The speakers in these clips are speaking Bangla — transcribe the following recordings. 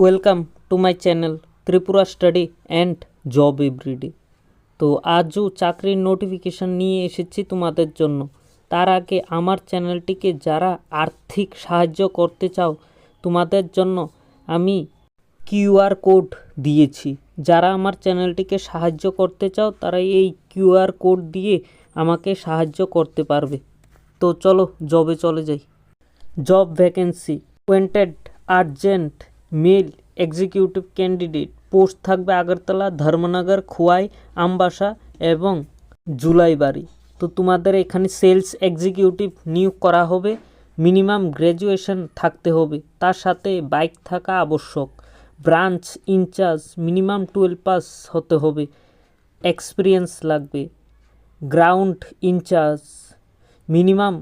Welcome to my channel Tripura study and job everyday তো আজও চাকরির নোটিফিকেশান নিয়ে এসেছি তোমাদের জন্য। তার আগে আমার চ্যানেলটিকে যারা আর্থিক সাহায্য করতে চাও, তোমাদের জন্য আমি কিউআর কোড দিয়েছি। যারা আমার চ্যানেলটিকে সাহায্য করতে চাও তারা এই কিউআর কোড দিয়ে আমাকে সাহায্য করতে পারবে। তো চলো জবে চলে যাই। Job vacancy wanted urgent male executive candidate. Post থাকবে আগরতলা, ধর্মনগর, খোয়াই, আমবাসা এবং জুলাইবাড়ি। তো তোমাদের এখানে সেলস এক্সিকিউটিভ নিয়োগ করা হবে, মিনিমাম গ্র্যাজুয়েশন থাকতে হবে, তার সাথে বাইক থাকা আবশ্যক। Branch in charge minimum twelve pass হতে হবে, এক্সপিরিয়েন্স লাগবে। Ground in charge minimum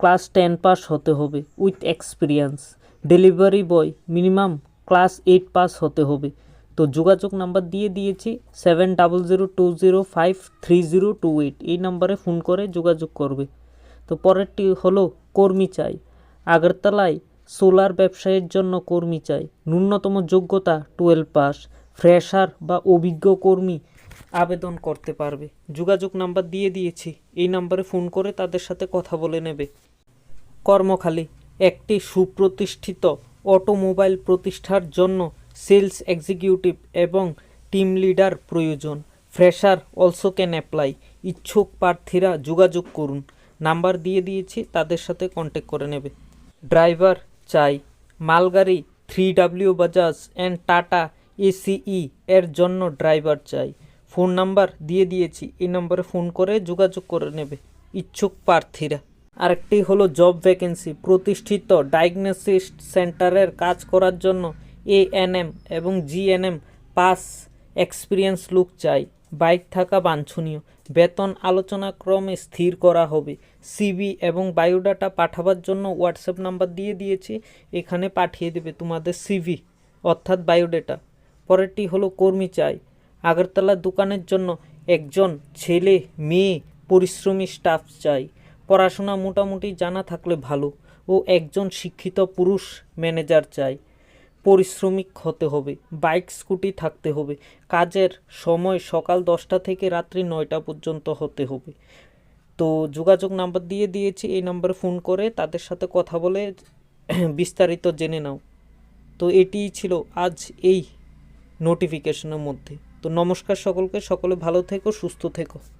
class ten pass হতে হবে with experience. Delivery boy minimum class eight pass হতে হবে। তো যোগাযোগ নাম্বার দিয়ে দিয়েছি seven double zero two zero five three zero two eight. এই নাম্বারে ফোন করে যোগাযোগ করবে। তো পরেরটি হলো, কর্মী চাই। আগরতলায় সোলার ব্যবসায়ের জন্য কর্মী চাই। ন্যূনতম যোগ্যতা টুয়েলভ পাস। ফ্রেশার বা অভিজ্ঞ কর্মী আবেদন করতে পারবে। যোগাযোগ নাম্বার দিয়ে দিয়েছি। এই নাম্বারে ফোন করে তাদের সাথে কথা বলে নেবে। কর্মখালী, একটি সুপ্রতিষ্ঠিত অটোমোবাইল প্রতিষ্ঠার জন্য সেলস এক্সিকিউটিভ এবং টিম লিডার প্রয়োজন। Fresher also can apply. ইচ্ছুক প্রার্থীরা যোগাযোগ করুন। নাম্বার দিয়ে দিয়েছি, তাদের সাথে কন্ট্যাক্ট করে নেবে। ড্রাইভার চাই। মালগাড়ি, three W Bajaj and Tata ACE এর জন্য ড্রাইভার চাই। ফোন নাম্বার দিয়ে দিয়েছি, এই নম্বরে ফোন করে যোগাযোগ করে নেবে। ইচ্ছুক প্রার্থীরা। আরেকটি হলো জব ভ্যাকেন্সি প্রতিষ্ঠিত ডায়াগনোসিস সেন্টারের কাজ করার জন্য এএনএম এবং জিএনএম পাস এক্সপিরিয়েন্স লুক চাই। বাইক থাকা বাঞ্ছনীয়। বেতন আলোচনা ক্রমে স্থির করা হবে। সিবি এবং বায়োডাটা পাঠাবার জন্য হোয়াটসঅ্যাপ নাম্বার দিয়ে দিয়েছি। এখানে পাঠিয়ে দেবে তোমাদের সিভি অর্থাৎ বায়োডাটা পরেরটি হলো কর্মী চাই। আগরতলা দোকানের জন্য একজন ছেলে, মেয়ে, পরিশ্রমী স্টাফ চাই। পড়াশোনা মোটামুটি জানা থাকলে ভালো ও একজন শিক্ষিত পুরুষ ম্যানেজার চাই। পরিশ্রমিক হতে হবে, বাইক, স্কুটি থাকতে হবে, কাজের সময় সকাল দশটা থেকে রাত্রি নয়টা পর্যন্ত হতে হবে। তো যোগাযোগ নাম্বার দিয়ে দিয়েছি, এই নাম্বারে ফোন করে তাদের সাথে কথা বলে বিস্তারিত জেনে নাও। তো এটিই ছিল আজ এই নোটিফিকেশনের মধ্যে। তো নমস্কার সকলকে, সকলে ভালো থেকো, সুস্থ থেকো।